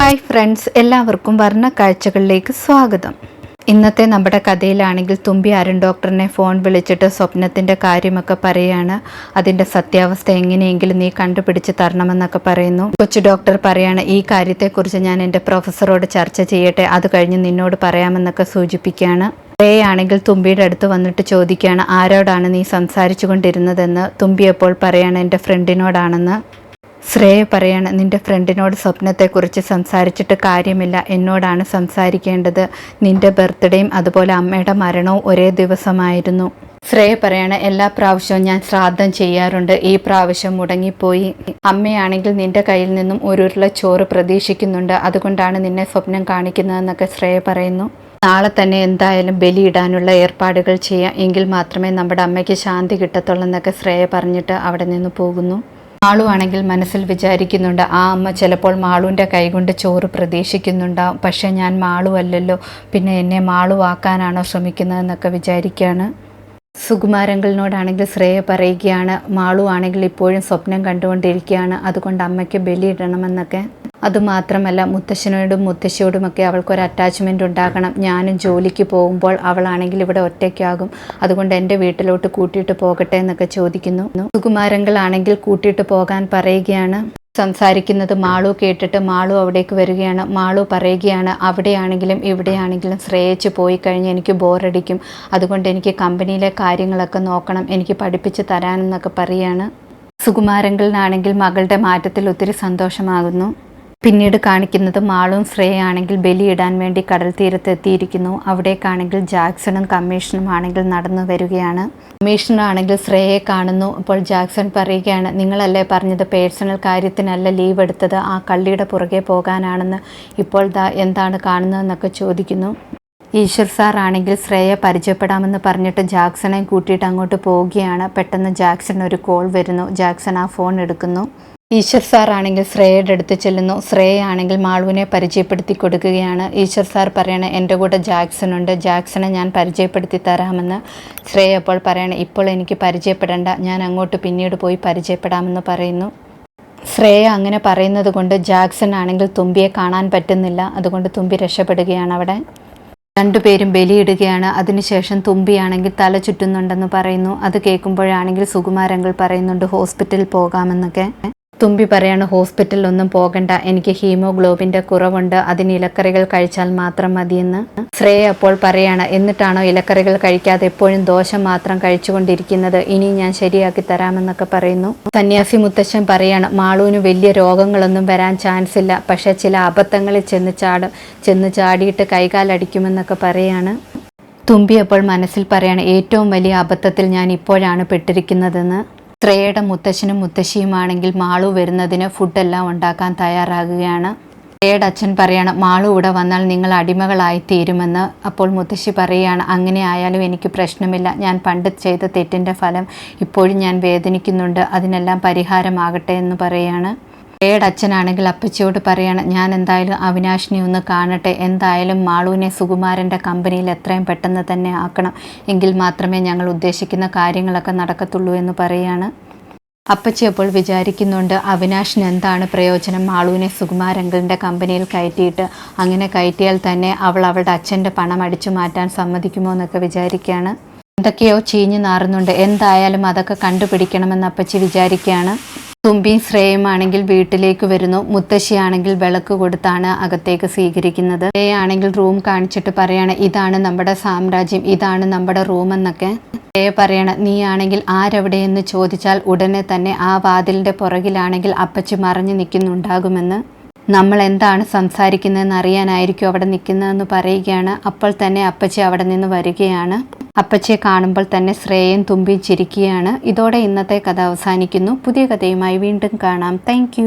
Hi friends എല്ലാവർക്കും വർണ കാഴ്ചകളിലേക്ക് സ്വാഗതം. ഇന്നത്തെ നമ്മുടെ കഥയിലാണെങ്കിൽ തുമ്പി അരുൺ ഡോക്ടറിനെ ഫോൺ വിളിച്ചിട്ട് സ്വപ്നത്തിന്റെ കാര്യമൊക്കെ പറയാണ്. അതിന്റെ സത്യാവസ്ഥ എങ്ങനെയെങ്കിലും നീ കണ്ടുപിടിച്ച് തരണമെന്നൊക്കെ പറയുന്നു. കൊച്ചു ഡോക്ടർ പറയാണ് ഈ കാര്യത്തെക്കുറിച്ച് ഞാൻ എന്റെ പ്രൊഫസറോട് ചർച്ച ചെയ്യട്ടെ അത് കഴിഞ്ഞ് നിന്നോട് പറയാമെന്നൊക്കെ സൂചിപ്പിക്കുകയാണ്. റേ ആണെങ്കിൽ തുമ്പിയുടെ അടുത്ത് വന്നിട്ട് ചോദിക്കുകയാണ് ആരോടാണ് നീ സംസാരിച്ചു കൊണ്ടിരുന്നതെന്ന് തുമ്പി അപ്പോൾ പറയാണ് എന്റെ ഫ്രണ്ടിനോടാണെന്ന്. ശ്രേയ പറയാണ് നിന്റെ ഫ്രണ്ടിനോട് സ്വപ്നത്തെക്കുറിച്ച് സംസാരിച്ചിട്ട് കാര്യമില്ല. എന്നോടാണ് സംസാരിക്കേണ്ടത്. നിന്റെ ബർത്ത്ഡേയും അതുപോലെ അമ്മയുടെ മരണവും ഒരേ ദിവസമായിരുന്നു. ശ്രേയ പറയാണ് എല്ലാ പ്രാവശ്യവും ഞാൻ ശ്രാദ്ധം ചെയ്യാറുണ്ട്. ഈ പ്രാവശ്യം മുടങ്ങിപ്പോയി. അമ്മയാണെങ്കിൽ നിന്റെ കയ്യിൽ നിന്നും ഒരു ഉരുള ചോറ് പ്രതീക്ഷിക്കുന്നുണ്ട്. അതുകൊണ്ടാണ് നിന്നെ സ്വപ്നം കാണിക്കുന്നതെന്നൊക്കെ ശ്രേയ പറയുന്നു. നാളെ തന്നെ എന്തായാലും ബലിയിടാനുള്ള ഏർപ്പാടുകൾ ചെയ്യാം. എങ്കിൽ മാത്രമേ നമ്മുടെ അമ്മയ്ക്ക് ശാന്തി കിട്ടത്തുള്ളൂ എന്നൊക്കെ ശ്രേയ പറഞ്ഞിട്ട് അവിടെ നിന്ന് പോകുന്നു. മാളു ആണെങ്കിൽ മനസ്സിൽ വിചാരിക്കുന്നുണ്ട് ആ അമ്മ ചിലപ്പോൾ മാളുവിന്റെ കൈകൊണ്ട് ചോറ് പ്രതീക്ഷിക്കുന്നുണ്ടാവും. പക്ഷേ ഞാൻ മാളു അല്ലല്ലോ. പിന്നെ എന്നെ മാളുവാക്കാനാണോ ശ്രമിക്കുന്നതെന്നൊക്കെ വിചാരിക്കുകയാണ് സുകുമാരങ്ങളിനോടാണെങ്കിൽ ശ്രേയ പറയുകയാണ് മാളു ആണെങ്കിൽ ഇപ്പോഴും സ്വപ്നം കണ്ടുകൊണ്ടിരിക്കുകയാണ് അതുകൊണ്ട് അമ്മയ്ക്ക് ബലിയിടണമെന്നൊക്കെ. അതുമാത്രമല്ല മുത്തശ്ശനോടും മുത്തശ്ശിയോടുമൊക്കെ അവൾക്കൊരു അറ്റാച്ച്മെന്റ് ഉണ്ടാകണം. ഞാനും ജോലിക്ക് പോകുമ്പോൾ അവളാണെങ്കിൽ ഇവിടെ ഒറ്റയ്ക്കാകും. അതുകൊണ്ട് എന്റെ വീട്ടിലോട്ട് കൂട്ടിയിട്ട് പോകട്ടെ എന്നൊക്കെ ചോദിക്കുന്നു. സുകുമാരങ്ങളാണെങ്കിൽ കൂട്ടിയിട്ട് പോകാൻ പറയുകയാണ് സംസാരിക്കുന്നത് മാളു കേട്ടിട്ട് മാളു അവിടേക്ക് വരികയാണ്. മാളു പറയുകയാണ് അവിടെയാണെങ്കിലും ഇവിടെയാണെങ്കിലും ശ്രേയിച്ച് പോയി കഴിഞ്ഞ് എനിക്ക് ബോറടിക്കും. അതുകൊണ്ട് എനിക്ക് കമ്പനിയിലെ കാര്യങ്ങളൊക്കെ നോക്കണം. എനിക്ക് പഠിപ്പിച്ച് തരാനെന്നൊക്കെ പറയുകയാണ് സുകുമാരങ്ങളിനാണെങ്കിൽ മകളുടെ മാറ്റത്തിൽ ഒത്തിരി സന്തോഷമാകുന്നു. പിന്നീട് കാണിക്കുന്നത് മാളും ശ്രേയാണെങ്കിൽ ബലിയിടാൻ വേണ്ടി കടൽ തീരത്ത് എത്തിയിരിക്കുന്നു. അവിടേക്കാണെങ്കിൽ ജാക്സണും കമ്മീഷനും ആണെങ്കിൽ നടന്നു വരികയാണ്. കമ്മീഷനാണെങ്കിൽ ശ്രേയെ കാണുന്നു. അപ്പോൾ ജാക്സൺ പറയുകയാണ് നിങ്ങളല്ലേ പറഞ്ഞത് പേഴ്സണൽ കാര്യത്തിനല്ല ലീവ് എടുത്തത്? ആ കള്ളിയുടെ പുറകെ പോകാനാണെന്ന് ഇപ്പോൾ ദാ എന്താണ് കാണുന്നതെന്നൊക്കെ ചോദിക്കുന്നു. ഈശ്വർ സാർ ആണെങ്കിൽ ശ്രേയെ പരിചയപ്പെടാമെന്ന് പറഞ്ഞിട്ട് ജാക്സണെ കൂട്ടിയിട്ട് അങ്ങോട്ട് പോവുകയാണ്. പെട്ടെന്ന് ജാക്സൺ ഒരു കോൾ വരുന്നു. ജാക്സൺ ആ ഫോൺ എടുക്കുന്നു. ഈശ്വർ സാർ ആണെങ്കിൽ ശ്രേയയുടെ അടുത്ത് ചെല്ലുന്നു. ശ്രേയ ആണെങ്കിൽ മാളുവിനെ പരിചയപ്പെടുത്തി കൊടുക്കുകയാണ്. ഈശ്വർ സാർ പറയണ എന്റെ കൂടെ ജാക്സൺ ഉണ്ട്. ജാക്സനെ ഞാൻ പരിചയപ്പെടുത്തി തരാമെന്ന്. ശ്രേയ അപ്പോൾ പറയണേ ഇപ്പോൾ എനിക്ക് പരിചയപ്പെടേണ്ട. ഞാൻ അങ്ങോട്ട് പിന്നീട് പോയി പരിചയപ്പെടാമെന്ന് പറയുന്നു. ശ്രേയ അങ്ങനെ പറയുന്നത് കൊണ്ട് ജാക്സൺ ആണെങ്കിൽ തുമ്പിയെ കാണാൻ പറ്റുന്നില്ല. അതുകൊണ്ട് തുമ്പി രക്ഷപ്പെടുകയാണ് അവിടെ. രണ്ടുപേരും ബലിയിടുകയാണ്. അതിനുശേഷം തുമ്പിയാണെങ്കിൽ തല ചുറ്റുന്നുണ്ടെന്ന് പറയുന്നു. അത് കേൾക്കുമ്പോഴാണെങ്കിൽ സുകുമാരങ്ങൾ പറയുന്നുണ്ട് ഹോസ്പിറ്റലിൽ പോകാമെന്നൊക്കെ. തുമ്പി പറയാണ് ഹോസ്പിറ്റലിലൊന്നും പോകണ്ട. എനിക്ക് ഹീമോഗ്ലോബിന്റെ കുറവുണ്ട്. അതിന് ഇലക്കറികൾ കഴിച്ചാൽ മാത്രം മതിയെന്ന് ശ്രേയ അപ്പോൾ പറയാണ്. എന്നിട്ടാണോ ഇലക്കറികൾ കഴിക്കാതെ എപ്പോഴും ദോശ മാത്രം കഴിച്ചുകൊണ്ടിരിക്കുന്നത്? ഇനി ഞാൻ ശരിയാക്കി തരാമെന്നൊക്കെ പറയുന്നു. സന്യാസി മുത്തശ്ശൻ പറയാണ് മാളൂന് വലിയ രോഗങ്ങളൊന്നും വരാൻ ചാൻസ് ഇല്ല പക്ഷെ ചില അബദ്ധങ്ങളിൽ ചെന്ന് ചാടും ചെന്ന് ചാടിയിട്ട് കൈകാലടിക്കുമെന്നൊക്കെ പറയാണ്. തുമ്പി അപ്പോൾ മനസ്സിൽ പറയാണ് ഏറ്റവും വലിയ അബദ്ധത്തിൽ ഞാൻ ഇപ്പോഴാണ് പെട്ടിരിക്കുന്നതെന്ന്. ശ്രേയയുടെ മുത്തശ്ശനും മുത്തശ്ശിയുമാണെങ്കിൽ മാളു വരുന്നതിന് ഫുഡെല്ലാം ഉണ്ടാക്കാൻ തയ്യാറാകുകയാണ്. ശ്രേയയുടെ അച്ഛൻ പറയാണ് മാളു ഇവിടെ വന്നാൽ നിങ്ങൾ അടിമകളായി തീരുമെന്ന് അപ്പോൾ മുത്തശ്ശി പറയുകയാണ് അങ്ങനെ ആയാലും എനിക്ക് പ്രശ്നമില്ല. ഞാൻ പണ്ട് ചെയ്ത തെറ്റിന്റെ ഫലം ഇപ്പോഴും ഞാൻ വേദനിക്കുന്നുണ്ട്. അതിനെല്ലാം പരിഹാരമാകട്ടെ എന്ന് പറയുകയാണ് ശ്രേയയുടെ അച്ഛനാണെങ്കിൽ അപ്പച്ചിയോട് പറയണം ഞാൻ എന്തായാലും അവിനാശിനെ ഒന്ന് കാണട്ടെ. എന്തായാലും മാളുവിനെ സുകുമാരന്റെ കമ്പനിയിൽ എത്രയും പെട്ടെന്ന് തന്നെ ആക്കണം. എങ്കിൽ മാത്രമേ ഞങ്ങൾ ഉദ്ദേശിക്കുന്ന കാര്യങ്ങളൊക്കെ നടക്കത്തുള്ളൂ എന്ന് പറയുകയാണ് അപ്പച്ചി അപ്പോൾ വിചാരിക്കുന്നുണ്ട് അവിനാശിന് എന്താണ് പ്രയോജനം മാളുവിനെ സുകുമാരങ്കിളിന്റെ കമ്പനിയിൽ കയറ്റിയിട്ട്? അങ്ങനെ കയറ്റിയാൽ തന്നെ അവൾ അവളുടെ അച്ഛന്റെ പണം അടിച്ചു മാറ്റാൻ സമ്മതിക്കുമോ എന്നൊക്കെ വിചാരിക്കുകയാണ്. എന്തൊക്കെയോ ചീഞ്ഞു നാറുന്നുണ്ട്. എന്തായാലും അതൊക്കെ കണ്ടുപിടിക്കണമെന്ന് അപ്പച്ചി വിചാരിക്കുകയാണ്. തുമ്പിയും ശ്രേയമാണെങ്കിൽ വീട്ടിലേക്ക് വരുന്നു. മുത്തശ്ശിയാണെങ്കിൽ വിളക്ക് കൊടുത്താണ് അകത്തേക്ക് സ്വീകരിക്കുന്നത്. ശ്രേയാണെങ്കിൽ റൂം കാണിച്ചിട്ട് പറയാണ് ഇതാണ് നമ്മുടെ സാമ്രാജ്യം ഇതാണ് നമ്മുടെ റൂം എന്നൊക്കെ പറയണ. നീ ആണെങ്കിൽ ആരെവിടെയെന്ന് ചോദിച്ചാൽ ഉടനെ തന്നെ ആ വാതിലിന്റെ പുറകിലാണെങ്കിൽ അപ്പച്ചി മറഞ്ഞു നിൽക്കുന്നുണ്ടാകുമെന്ന് നമ്മൾ എന്താണ് സംസാരിക്കുന്നതെന്ന് അറിയാനായിരിക്കും അവിടെ നിൽക്കുന്നതെന്ന് പറയുകയാണ്. അപ്പോൾ തന്നെ അപ്പച്ചി അവിടെ നിന്ന് വരികയാണ്. അപ്പച്ചയെ കാണുമ്പോൾ തന്നെ ശ്രേയയും തുമ്പിച്ചിരിക്കുകയാണ്. ഇതോടെ ഇന്നത്തെ കഥ അവസാനിക്കുന്നു. പുതിയ കഥയുമായി വീണ്ടും കാണാം. താങ്ക്